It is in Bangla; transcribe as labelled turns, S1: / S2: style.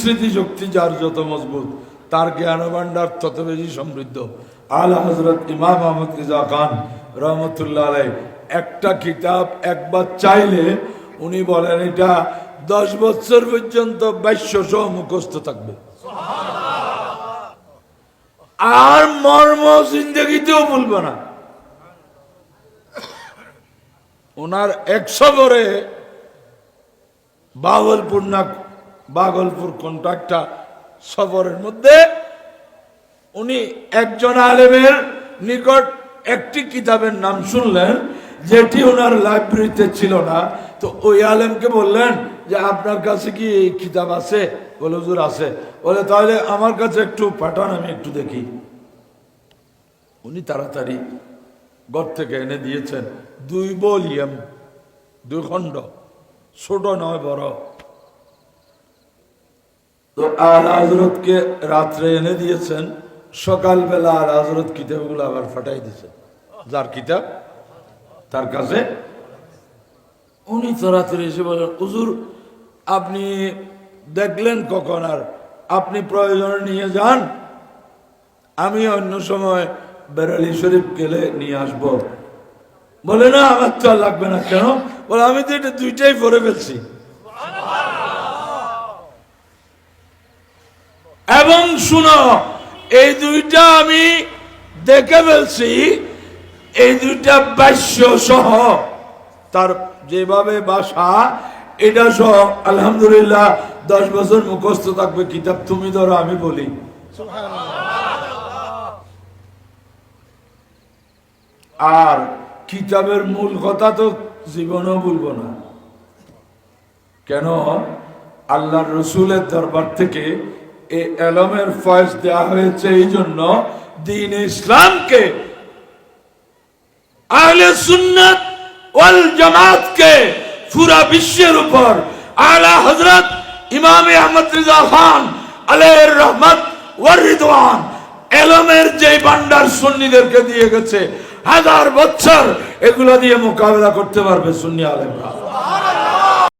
S1: স্মৃতি শক্তি যার যত মজবুত, তার জ্ঞান ভান্ডার তত বেশি সমৃদ্ধ। আলা হজরত ইমাম আহমদ রিজা খান রহমতুল্লাহ আলাই একটা কিতাব একবার চাইলে উনি বলেন, এটা দশ বছর পর্যন্ত বাইশ্য সহ মুখস্থ থাকবে। আর মর্ম জিন্দগিতেও ভুলবে না। ওনার এক সফরে বাগলপুর না বাগলপুর কোনটা একটা সফরের মধ্যে উনি একজন আলেমের নিকট একটি কিতাবের নাম শুনলেন, যেটি ওনার লাইব্রেরিতে ছিল না। তো ওই আলেমকে বললেন যে, আপনার কাছে কি এই কিতাব আছে? বলে, হুজুর আছে। বলে, তাহলে আমার কাছে একটু পাঠান, আমি একটু দেখি। উনি তাড়াতাড়ি ঘর থেকে এনে দিয়েছেন। দুই বলিয়াম দুই খণ্ড, ছোট নয়, বড়। তো আর হজরতকে রাত্রে এনে দিয়েছেন, সকালবেলা আর হজরত কিতাবগুলো আবার ফাটাই দিয়েছেন। যার কিতাব? তার কাছে? উনি তো রাত্রে এসে বলেন, হুজুর, আপনি দেখলেন কখন আর আপনি প্রয়োজন নিয়ে যান? আমি অন্য সময় বেরালি শরীফ গেলে নিয়ে আসব। বলে, না, আমার তো লাগবে না। কেন? বলে, আমি তো এটা দুইটাই পরে ফেলছি। এবং শুনো, এই দুইটা আমি দেখে ফেলছি, এই দুইটা বাস্য সহ। তার যেভাবে বাসা, এটা সহ, আলহামদুলিল্লাহ, দশ বছর মুখস্থ থাকবে কিতাব, তুমি ধরো, আমি বলি। আর কিতাবের মূল কথা তো জীবনও বলব না। কেন? আল্লাহর রসুলের দরবার থেকে এই এলমের দেওয়া হয়েছে এই জন্য দিন ইসলামকে, আহলে ওয়াল জামাতকে পুরা বিশ্বের উপর। আলা ইমাম আহমদ রিজা খান আলাইহির রহমত ওয়ার রিদওয়ান এলমের যে ভান্ডার সুন্নিদেরকে দিয়ে গেছে, হাজার বছর এগুলো দিয়ে মোকাবেলা করতে পারবে সুন্নি আলেমরা।